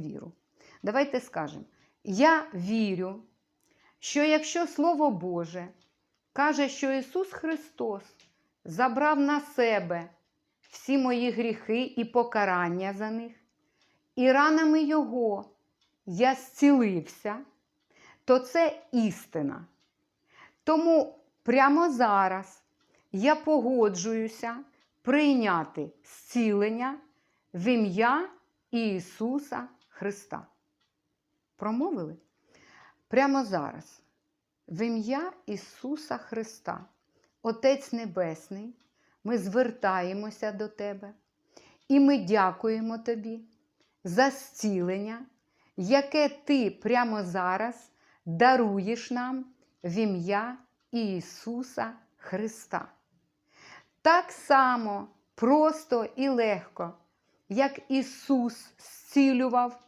віру. Давайте скажемо: я вірю, що якщо Слово Боже каже, що Ісус Христос забрав на себе всі мої гріхи і покарання за них, і ранами Його я зцілився, то це істина. Тому прямо зараз я погоджуюся прийняти зцілення в ім'я Ісуса Христа. Промовили? Прямо зараз, в ім'я Ісуса Христа, Отець Небесний, ми звертаємося до Тебе і ми дякуємо Тобі за зцілення, яке Ти прямо зараз даруєш нам в ім'я Ісуса Христа. Так само просто і легко, як Ісус зцілював